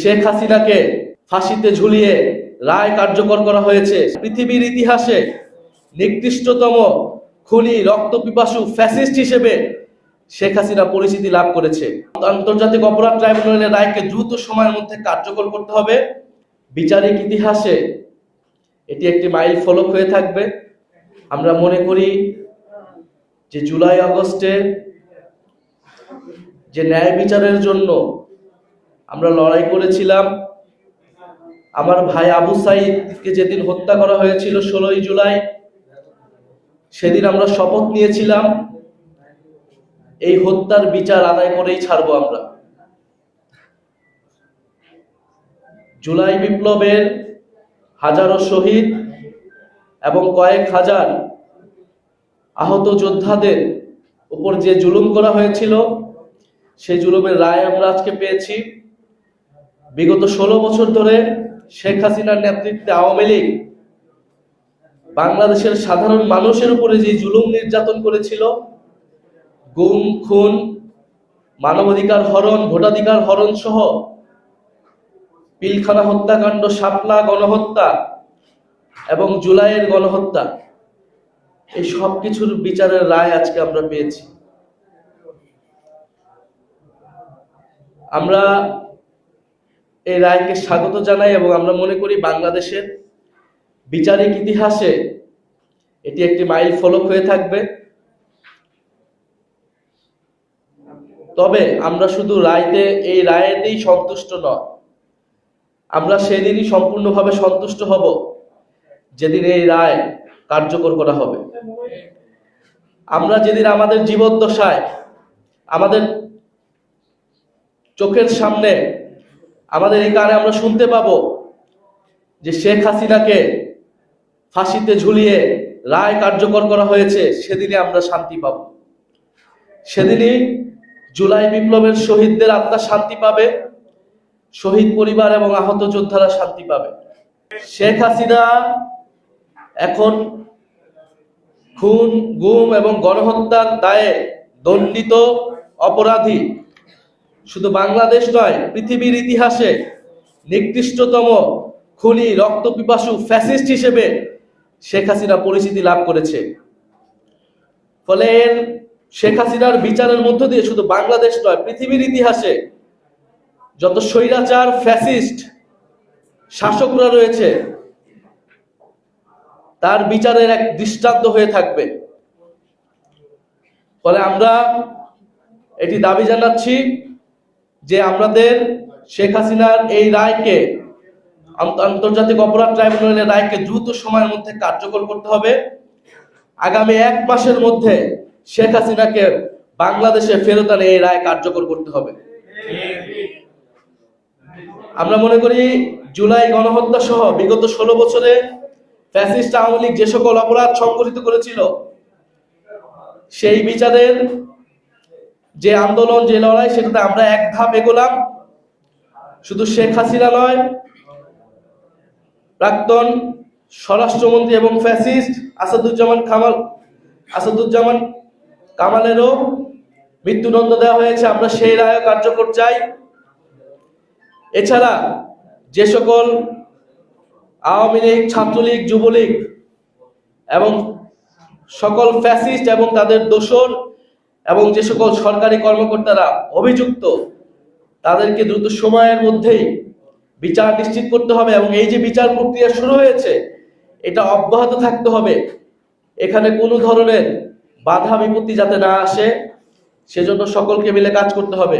শেখ হাসিনাকে ফাঁসিতে ঝুলিয়ে রায় কার্যকর করা হয়েছে। পৃথিবীর ইতিহাসে নিকৃষ্টতম খুনি রক্ত পিপাসু ফ্যাসিস্ট হিসেবে শেখ হাসিনা পরিচিতি লাভ করেছে। আন্তর্জাতিক অপরাধ ট্রাইব্যুনালের রায়কে দ্রুত সময়ের মধ্যে কার্যকর করতে হবে। বিচারিক ইতিহাসে এটি একটি মাইল ফলক হয়ে থাকবে। আমরা মনে করি যে জুলাই আগস্টে যে ন্যায় বিচারের জন্য আমরা লড়াই করেছিলাম। আমার ভাই আবু সাইদকে যেদিন হত্যা করা হয়েছিল ষোলোই জুলাই, সেদিন আমরা শপথ নিয়েছিলাম, এই হত্যার বিচার আদায় করেই ছাড়বো আমরা। জুলাই বিপ্লবের হাজারো শহীদ এবং কয়েক হাজার আহত যোদ্ধাদের উপর যে জুলুম করা হয়েছিল, সেই জুলুমের রায় আমরা আজকে পেয়েছি। বিগত ষোলো বছর ধরে শেখ হাসিনার নেতৃত্বে আওয়ামী লীগ বাংলাদেশের সাধারণ মানুষের উপরে যে জুলুম নির্যাতন করেছিল, গুম, খুন, মানবাধিকার হরণ, ভোটাধিকার হরণ সহ পিলখানা হত্যাকাণ্ড, শাপলা গণহত্যা এবং জুলাইয়ের গণহত্যা, এই সব কিছুর বিচারের রায় আজকে আমরা পেয়েছি। আমরা এই রায়কে স্বাগত জানাই এবং আমরা মনে করি বাংলাদেশের বিচারিক ইতিহাসে এটি একটি মাইল ফলক হয়ে থাকবে। তবে আমরা শুধু রায়তে, এই রায়েতেই সন্তুষ্ট নয়। আমরা সেদিনই সম্পূর্ণভাবে সন্তুষ্ট হব যেদিন এই রায় কার্যকর করা হবে। আমরা যেদিন আমাদের জীবদ্দশায়, আমাদের চোখের সামনে আমাদের এই কানে আমরা শুনতে পাব যে শেখ হাসিনাকে ফাঁসিতে ঝুলিয়ে রায় কার্যকর করা হয়েছে, সেদিনে আমরা শান্তি পাব। সেদিনই জুলাই বিপ্লবের শহীদদের আত্মা শান্তি পাবে, শহীদ পরিবার এবং আহত যোদ্ধারা শান্তি পাবে। শেখ হাসিনা এখন খুন, গুম এবং গণহত্যার দায়ে দণ্ডিত অপরাধী শুধু বাংলাদেশ নয়, পৃথিবীর ইতিহাসে নিকৃষ্টতম খুনি রক্ত পিপাসু ফ্যাসিস্ট হিসেবে শেখ হাসিনা পরিচিতি লাভ করেছে। ফলে এর শেখ হাসিনার বিচারের মধ্য দিয়ে শুধু বাংলাদেশ নয়, পৃথিবীর ইতিহাসে যত স্বৈরাচার ফ্যাসিস্ট শাসকরা রয়েছে, তার বিচারের এক দৃষ্টান্ত হয়ে থাকবে। ফলে আমরা এটি দাবি জানাচ্ছি যে আমাদের শেখ হাসিনার এই রায়কে আন্তর্জাতিক অপরাধ ট্রাইব্যুনালের রায়কে দ্রুত সময়ের মধ্যে কার্যকর করতে হবে। আগামী এক মাসের মধ্যে শেখ হাসিনাকে বাংলাদেশে ফেরত আনে এই রায় কার্যকর করতে হবে। আমরা মনে করি জুলাই গণহত্যা সহ বিগত ষোলো বছরে ফ্যাসিস্ট আওয়ামী লীগ যে সকল অপরাধ সংগঠিত করেছিল, সেই বিচারের যে আন্দোলন, যে লড়াই, সেটাতে আমরা এক ধাপ এগোলাম। শুধু শেখ হাসিনা নয়, প্রাক্তন স্বরাষ্ট্রমন্ত্রী এবং ফ্যাসিস্ট আসাদুজ্জামান কামাল, আসাদুজ্জামান কামালেরও মৃত্যুদণ্ড দেওয়া হয়েছে। আমরা সেই রায় কার্যকর চাই। এছাড়া যে সকল আওয়ামী লীগ, ছাত্রলীগ, যুবলীগ এবং সকল ফ্যাসিস্ট এবং তাদের দোসর এবং যে সকল সরকারি কর্মকর্তারা অভিযুক্ত, তাদেরকে দ্রুত সময়ের মধ্যেই বিচার নিশ্চিত করতে হবে এবং এই যে বিচার প্রক্রিয়া শুরু হয়েছে, এটা অব্যাহত থাকতে হবে। এখানে কোনো ধরনের বাধা বিপত্তি যাতে না আসে, সেজন্য সকলকে মিলে কাজ করতে হবে।